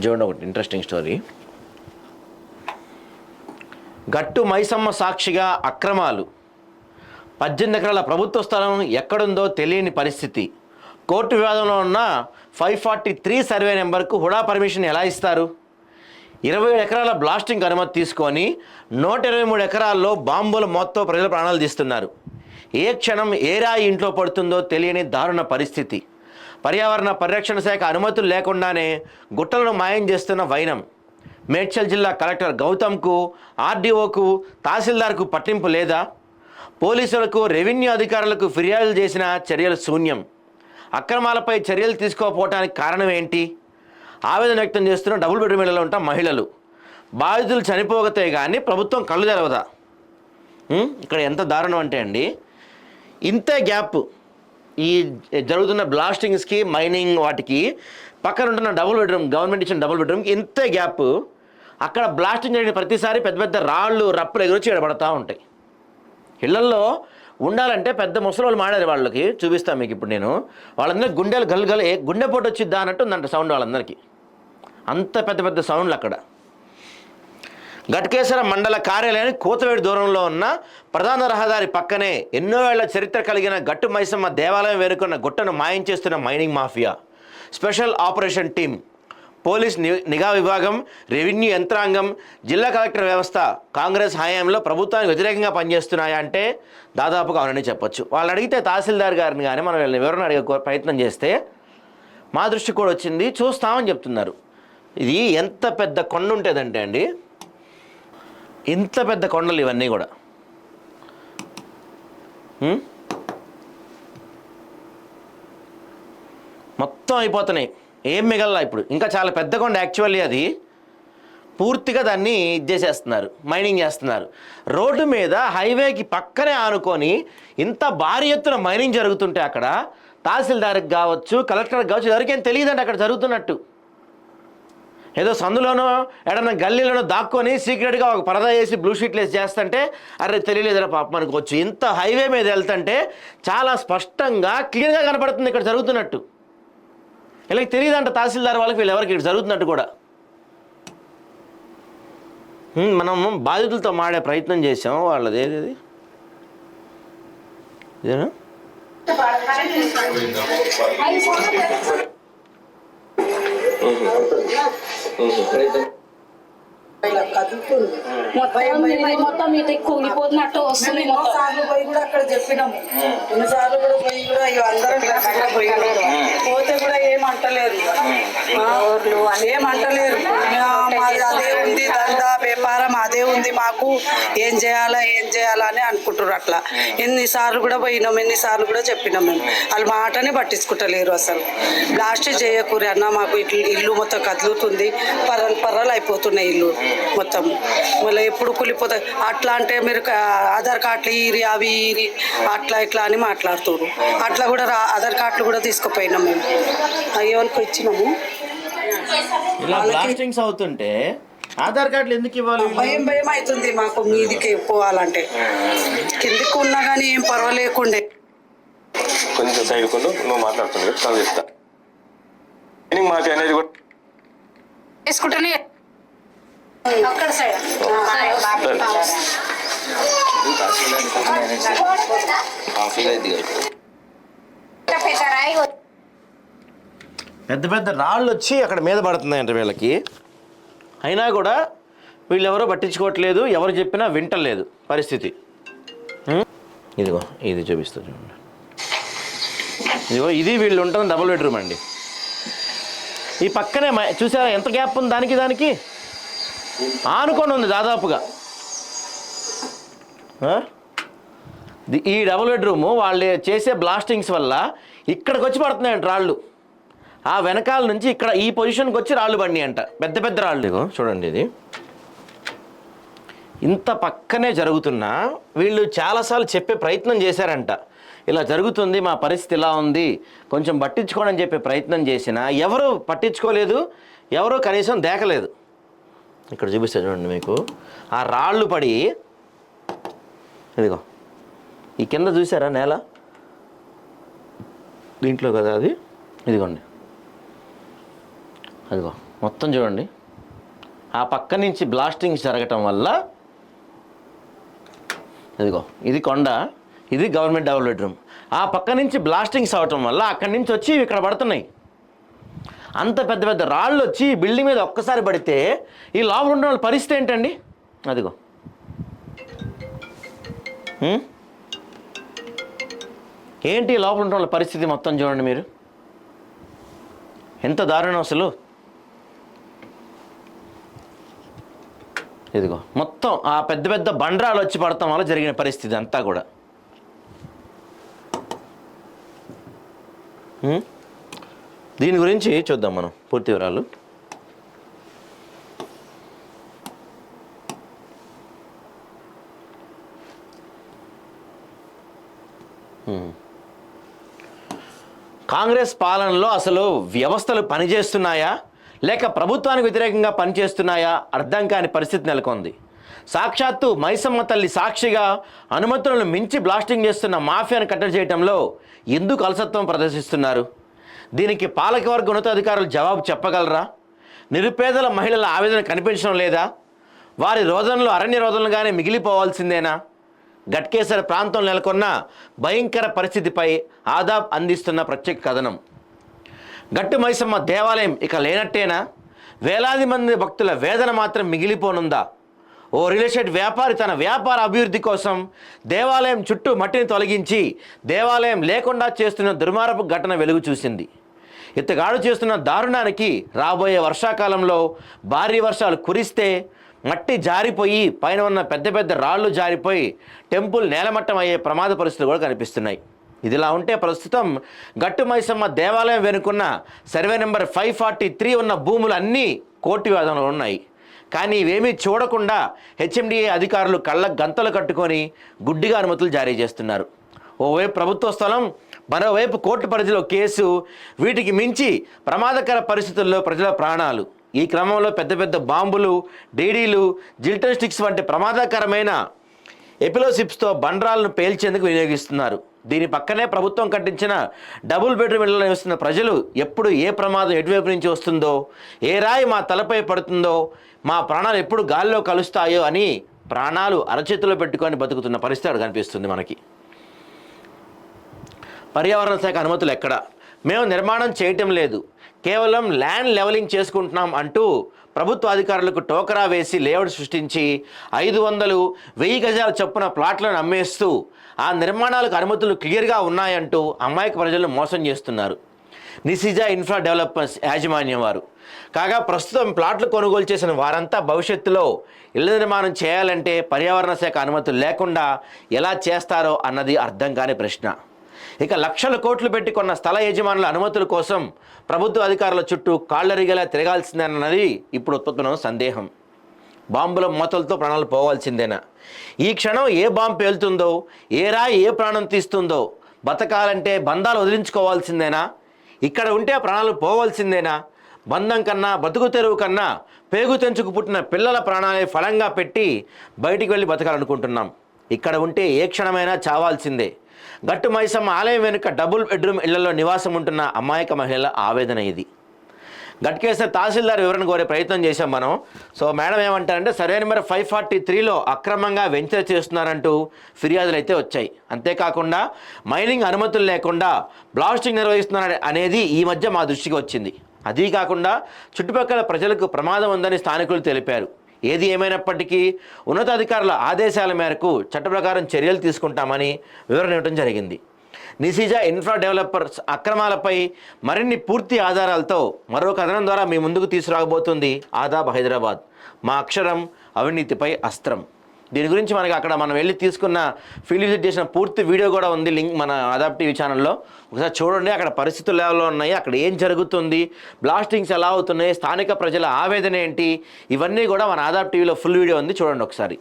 చూడండి ఒకటి interesting story గట్టు మైసమ్మ సాక్షిగా అక్రమాలు. పద్దెనిమిది ఎకరాల ప్రభుత్వ స్థలం ఎక్కడుందో తెలియని పరిస్థితి. కోర్టు వివాదంలో ఉన్న ఫైవ్ ఫార్టీ త్రీ సర్వే నెంబర్కు హుడా పర్మిషన్ ఎలా ఇస్తారు? ఇరవై ఏడు ఎకరాల బ్లాస్టింగ్ అనుమతి తీసుకొని నూట ఇరవై మూడు ఎకరాల్లో బాంబుల మొత్తం ప్రజల ప్రాణాలు తీస్తున్నారు. ఏ క్షణం ఏ రాయి ఇంట్లో పడుతుందో తెలియని దారుణ పరిస్థితి. పర్యావరణ పరిరక్షణ శాఖ అనుమతులు లేకుండానే గుట్టలను మాయం చేస్తున్న వైనం. మేడ్చల్ జిల్లా కలెక్టర్ గౌతమ్కు ఆర్డీఓకు తహసీల్దార్కు పట్టింపు లేదా? పోలీసులకు రెవెన్యూ అధికారులకు ఫిర్యాదులు చేసిన చర్యలు శూన్యం. అక్రమాలపై చర్యలు తీసుకోకపోవటానికి కారణం ఏంటి? ఆవేదన వ్యక్తం చేస్తున్న డబుల్ బెడ్రూమ్ ఇళ్ళలో ఉంటాం మహిళలు. బాధితులు చనిపోగతే కానీ ప్రభుత్వం కళ్ళు తెరవదా? ఇక్కడ ఎంత దారుణం అంటే అండి ఇంతే గ్యాప్. ఈ జరుగుతున్న బ్లాస్టింగ్స్కి మైనింగ్ వాటికి పక్కన ఉంటున్న డబుల్ బెడ్రూమ్ గవర్నమెంట్ ఇచ్చిన డబుల్ బెడ్రూమ్కి ఇంత గ్యాప్. అక్కడ బ్లాస్టింగ్ జరిగిన ప్రతిసారి పెద్ద పెద్ద రాళ్ళు రప్పులు ఎగురొచ్చి ఎడబడతా ఉంటాయి. ఇళ్ళల్లో ఉండాలంటే పెద్ద ముసలి వాళ్ళు మాడారు వాళ్ళకి. చూపిస్తాను మీకు ఇప్పుడు నేను. వాళ్ళందరూ గుండెలు గల్ గల్ గుండెపోటు వచ్చిద్దా అన్నట్టు ఉందంట సౌండ్ వాళ్ళందరికీ. అంత పెద్ద పెద్ద సౌండ్లు అక్కడ. గట్కేశ్వర మండల కార్యాలయానికి కూతవేడు దూరంలో ఉన్న ప్రధాన రహదారి పక్కనే ఎన్నో ఏళ్ళ చరిత్ర కలిగిన గట్టు మైసమ్మ దేవాలయం వేరుకున్న గుట్టను మాయం చేస్తున్న mining mafia. Special operation team police ని- నిఘా విభాగం రెవెన్యూ యంత్రాంగం జిల్లా కలెక్టర్ వ్యవస్థ కాంగ్రెస్ హయాంలో ప్రభుత్వానికి వ్యతిరేకంగా పనిచేస్తున్నాయా అంటే దాదాపుగా అవునని చెప్పొచ్చు. వాళ్ళు అడిగితే తహసీల్దార్ గారిని కానీ మనం వీళ్ళని వివరణ అడిగే ప్రయత్నం చేస్తే మా దృష్టి కూడా వచ్చింది చూస్తామని చెప్తున్నారు. ఇది ఎంత పెద్ద కొండ ఉంటుందంటే అండి ఇంత పెద్ద కొండలు ఇవన్నీ కూడా. మొత్తం అయిపోతున్నాయి. ఏం మిగల్లా ఇప్పుడు? ఇంకా చాలా పెద్ద కొండ యాక్చువల్లీ అది. పూర్తిగా దాన్ని ఇది చేసేస్తున్నారు. మైనింగ్ చేస్తున్నారు. రోడ్డు మీద హైవేకి పక్కనే ఆనుకొని ఇంత భారీ ఎత్తున మైనింగ్ జరుగుతుంటే అక్కడ తహసీల్దార్కి కావచ్చు కలెక్టర్కి కావచ్చు ఎవరికేం తెలియదండి అక్కడ జరుగుతున్నట్టు. ఏదో సందులోనో ఎడన్నా గల్లీలోనో దాక్కొని సీక్రెట్గా ఒక పరదా వేసి బ్లూ షీట్లు వేసి చేస్తుంటే అరే తెలియలేదురా పాప మనకు వచ్చు ఇంత హైవే మీద వెళ్తుంటే చాలా స్పష్టంగా క్లియర్గా కనపడుతుంది ఇక్కడ జరుగుతున్నట్టు. ఇలా తెలియదంట తహసీల్దార్ వాళ్ళకి వీళ్ళు ఎవరికి ఇక్కడ జరుగుతున్నట్టు కూడా. మనం మనము బాధితులతో మాడే ప్రయత్నం చేసాం వాళ్ళది ఏది? ఇది? ఇదేనా కదులుతుంది మొత్తం ఇది కూలిపోతున్నట్టు వస్తుంది ఎన్నోసార్లు పోయి కూడా అక్కడ చెప్పినాము ఎన్నిసార్లు కూడా పోయి కూడా అందరం పోతే కూడా ఏం అంటలేరు ఆ, ఏం అంటలేరు ఆ, మాది అదే ఉంది దందా ఉంది మాకు? ఏం చేయాలా ఏం చేయాలా అని అనుకుంటారు అట్లా. ఎన్నిసార్లు కూడా పోయినాం ఎన్నిసార్లు కూడా చెప్పినాం మేము. వాళ్ళ మాటని పట్టించుకుంటలేరు అసలు. బ్లాస్ట్ చేయకూరి అన్న మాకు ఇట్లు ఇల్లు మొత్తం కదులుతుంది. పర్రలు పర్రలు అయిపోతున్నాయి ఇల్లు మొత్తం. మళ్ళీ ఎప్పుడు కూలిపోతాయి అట్లా అంటే మీరు ఆధార్ కార్డులు ఇరి అవి ఇరి అట్లా ఇట్లా అని మాట్లాడుతున్నారు అట్లా కూడా రా ఆధార్ కార్డులు కూడా తీసుకుపోయినాం మేము. అయ్యేవాళ్ళకి ఇచ్చినాము. ఇలా బ్లాస్టింగ్స్ అవుతుంటే ఆధార్ కార్డులు ఎందుకు ఇవ్వాలి? భయం భయం అవుతుంది మాకు మీదికి పోవాలంటే. కిందికి ఉన్నా కానీ ఏం పర్వాలేకుండే. కొంచెం సైడ్ కొండు నువ్వు మాట్లాడుతున్నావు చదువు చెప్తా ట్రైనింగ్ మాఫీ అనేది కూడా వేసుకుంటేనే. అక్కడ సైడ్. పెద్ద పెద్ద రాళ్ళు వచ్చి అక్కడ మీద పడుతున్నాయంట వీళ్ళకి. అయినా కూడా వీళ్ళు పట్టించుకోవట్లేదు ఎవరు చెప్పినా వింటలేదు పరిస్థితి. ఇదిగో ఇది చూపిస్తా చూడండి. ఇదిగో ఇది వీళ్ళు ఉంటుంది డబుల్ బెడ్రూమ్ అండి. ఈ పక్కనే మ- చూసారా ఎంత గ్యాప్ ఉంది దానికి దానికి? ఆనుకొని ఉంది దాదాపుగా. ఈ డబుల్ బెడ్రూము వాళ్ళు చేసే బ్లాస్టింగ్స్ వల్ల ఇక్కడికి వచ్చి పడుతున్నాయండి రాళ్ళు. ఆ వెనకాల నుంచి ఇక్కడ ఈ పొజిషన్కి వచ్చి రాళ్ళు బండి అంట. పెద్ద పెద్ద రాళ్ళు. ఇగో చూడండి ఇది. ఇంత పక్కనే జరుగుతున్నా వీళ్ళు చాలాసార్లు చెప్పే ప్రయత్నం చేశారంట. ఇలా జరుగుతుంది మా పరిస్థితి ఇలా ఉంది కొంచెం పట్టించుకోండి అని చెప్పే ప్రయత్నం చేసినా ఎవరు పట్టించుకోలేదు ఎవరు కనీసం దేకలేదు. ఇక్కడ చూపిస్తా చూడండి మీకు. ఆ రాళ్ళు పడి ఇదిగో. ఈ కింద చూసారా నేల? దీంట్లో కదా అది? ఇదిగోండి. అదిగో మొత్తం చూడండి. ఆ పక్క నుంచి బ్లాస్టింగ్ జరగటం వల్ల అదిగో ఇది కొండ ఇది గవర్నమెంట్ డబుల్ బెడ్రూమ్ ఆ పక్క నుంచి బ్లాస్టింగ్స్ అవటం వల్ల అక్కడి నుంచి వచ్చి ఇక్కడ పడుతున్నాయి. అంత పెద్ద పెద్ద రాళ్ళు వచ్చి ఈ బిల్డింగ్ మీద ఒక్కసారి పడితే ఈ లోపల ఉన్న వాళ్ళ పరిస్థితి ఏంటండి? అదిగో. ఏంటి లోపల ఉన్న వాళ్ళ పరిస్థితి మొత్తం చూడండి మీరు? ఎంత దారుణం అసలు. ఇదిగో మొత్తం ఆ పెద్ద పెద్ద బండరాలు వచ్చి పడటం వల్ల జరిగిన పరిస్థితి అంతా కూడా. దీని గురించి చూద్దాం మనం పూర్తి వివరాలు. కాంగ్రెస్ పాలనలో అసలు వ్యవస్థలు పనిచేస్తున్నాయా? లేక ప్రభుత్వానికి వ్యతిరేకంగా పనిచేస్తున్నాయా? అర్థం కాని పరిస్థితి నెలకొంది. సాక్షాత్తు మైసమ్మ తల్లి సాక్షిగా అనుమతులను మించి బ్లాస్టింగ్ చేస్తున్న మాఫియాను కట్టడి చేయడంలో ఎందుకు అలసత్వం ప్రదర్శిస్తున్నారు? దీనికి పాలకవర్గ ఉన్నతాధికారులు జవాబు చెప్పగలరా? నిరుపేదల మహిళల ఆవేదన కనిపించడం లేదా? వారి రోదనలు అరణ్య రోదనలుగానే మిగిలిపోవాల్సిందేనా? గట్కేసర ప్రాంతం నెలకొన్న భయంకర పరిస్థితిపై ఆదాబ్ అందిస్తున్న ప్రత్యేక కథనం. గట్టు మైసమ్మ దేవాలయం ఇక లేనట్టేనా? వేలాది మంది భక్తుల వేదన మాత్రం మిగిలిపోనుందా? ఓ రియల్ ఎస్టేట్ వ్యాపారి తన వ్యాపార అభివృద్ధి కోసం దేవాలయం చుట్టూ మట్టిని తొలగించి దేవాలయం లేకుండా చేస్తున్న దుర్మారపు ఘటన వెలుగు చూసింది. ఇతగాడు చేస్తున్న దారుణానికి రాబోయే వర్షాకాలంలో భారీ వర్షాలు కురిస్తే మట్టి జారిపోయి పైన ఉన్న పెద్ద పెద్ద రాళ్ళు జారిపోయి టెంపుల్ నేలమట్టం అయ్యే ప్రమాద పరిస్థితులు కూడా కనిపిస్తున్నాయి. ఇదిలా ఉంటే ప్రస్తుతం గట్టు మైసమ్మ దేవాలయం వెనుకున్న survey number five forty three ఉన్న భూములు అన్నీ కోర్టు వివాదంలో ఉన్నాయి. కానీ ఇవేమీ చూడకుండా హెచ్ఎండిఏ అధికారులు కళ్ళ గంతలు కట్టుకొని గుడ్డిగా అనుమతులు జారీ చేస్తున్నారు. ఓవైపు ప్రభుత్వ స్థలం మరోవైపు కోర్టు పరిధిలో కేసు వీటికి మించి ప్రమాదకర పరిస్థితుల్లో ప్రజల ప్రాణాలు. ఈ క్రమంలో పెద్ద పెద్ద బాంబులు డీడీలు జిల్టన్ స్టిక్స్ వంటి ప్రమాదకరమైన ఎపిలోసిప్స్తో బండరాలను పేల్చేందుకు వినియోగిస్తున్నారు. దీని పక్కనే ప్రభుత్వం కట్టించిన డబుల్ బెడ్రూమ్ ఇళ్ళలో నివసిస్తున్న ప్రజలు ఎప్పుడు ఏ ప్రమాదం ఎటువైపు నుంచి వస్తుందో ఏ రాయి మా తలపై పడుతుందో మా ప్రాణాలు ఎప్పుడు గాల్లో కలుస్తాయో అని ప్రాణాలు అరచేతిలో పెట్టుకొని బతుకుతున్న పరిస్థితి కనిపిస్తుంది మనకి. పర్యావరణ శాఖ అనుమతులు ఎక్కడ? మేము నిర్మాణం చేయటం లేదు. కేవలం ల్యాండ్ లెవలింగ్ చేసుకుంటున్నాం అంటూ ప్రభుత్వ అధికారులకు టోకరా వేసి లేఅవుట్ సృష్టించి ఐదు వందలు వెయ్యి గజాల చొప్పున ప్లాట్లను అమ్మేస్తూ ఆ నిర్మాణాలకు అనుమతులు క్లియర్గా ఉన్నాయంటూ అమాయక ప్రజలను మోసం చేస్తున్నారు. నిసిజా ఇన్ఫ్రా డెవలపర్స్ యాజమాన్యం వారు. కాగా ప్రస్తుతం ప్లాట్లు కొనుగోలు చేసిన వారంతా భవిష్యత్తులో ఇళ్ళ నిర్మాణం చేయాలంటే పర్యావరణ శాఖ అనుమతులు లేకుండా ఎలా చేస్తారో అన్నది అర్థం కాని ప్రశ్న. ఇక లక్షల కోట్లు పెట్టి కొన్న స్థల యజమానుల అనుమతుల కోసం ప్రభుత్వ అధికారుల చుట్టూ కాళ్ళరిగేలా తిరగాల్సిందేనన్నది ఇప్పుడు ఉత్పత్తున్న సందేహం. బాంబుల మూతలతో ప్రాణాలు పోవాల్సిందేనా? ఈ క్షణం ఏ బాంబు పేలుతుందో ఏ రాయి ఏ ప్రాణం తీస్తుందో బతకాలంటే బంధాలు వదిలించుకోవాల్సిందేనా? ఇక్కడ ఉంటే ప్రాణాలు పోవాల్సిందేనా? బంధం కన్నా బతుకు తెరువు కన్నా పేగు తెంచుకు పుట్టిన పిల్లల ప్రాణాలే ఫలంగా పెట్టి బయటికి వెళ్ళి బతకాలనుకుంటున్నాం. ఇక్కడ ఉంటే ఏ క్షణమైనా చావాల్సిందే. గట్టు మైసమ్మ ఆలయం వెనుక డబుల్ బెడ్రూమ్ ఇళ్ళలో నివాసం ఉంటున్న అమాయక మహిళల ఆవేదన ఇది. గట్కేసర్ తహసీల్దార్ వివరణ కోరే ప్రయత్నం చేశాం మనం. సో మేడం ఏమంటారంటే సర్వే నెంబర్ ఫైవ్ ఫార్టీ త్రీలో అక్రమంగా వెంచర్ చేస్తున్నారంటూ ఫిర్యాదులు అయితే వచ్చాయి. అంతేకాకుండా మైనింగ్ అనుమతులు లేకుండా బ్లాస్టింగ్ నిర్వహిస్తున్నారు అనేది ఈ మధ్య మా దృష్టికి వచ్చింది. అదీ కాకుండా చుట్టుపక్కల ప్రజలకు ప్రమాదం ఉందని స్థానికులు తెలిపారు. ఏది ఏమైనప్పటికీ ఉన్నతాధికారుల ఆదేశాల మేరకు చట్ట ప్రకారం చర్యలు తీసుకుంటామని వివరణ ఇవ్వడం జరిగింది. నిసిజా ఇన్ఫ్రా డెవలపర్స్ అక్రమాలపై మరిన్ని పూర్తి ఆధారాలతో మరో కథనం ద్వారా మీ ముందుకు తీసుకురాబోతుంది ఆదాబ్ హైదరాబాద్. మా అక్షరం అవినీతిపై అస్త్రం. దీని గురించి మనకి అక్కడ మనం వెళ్ళి తీసుకున్న ఫీల్డ్ విజిట్ చేసిన పూర్తి వీడియో కూడా ఉంది లింక్ మన ఆదాబ్ టీవీ ఛానల్లో. ఒకసారి చూడండి అక్కడ పరిస్థితులు ఎలా ఉన్నాయి అక్కడ ఏం జరుగుతుంది బ్లాస్టింగ్స్ ఎలా అవుతున్నాయి స్థానిక ప్రజల ఆవేదన ఏంటి ఇవన్నీ కూడా మన ఆదాబ్ టీవీలో ఫుల్ వీడియో ఉంది చూడండి ఒకసారి.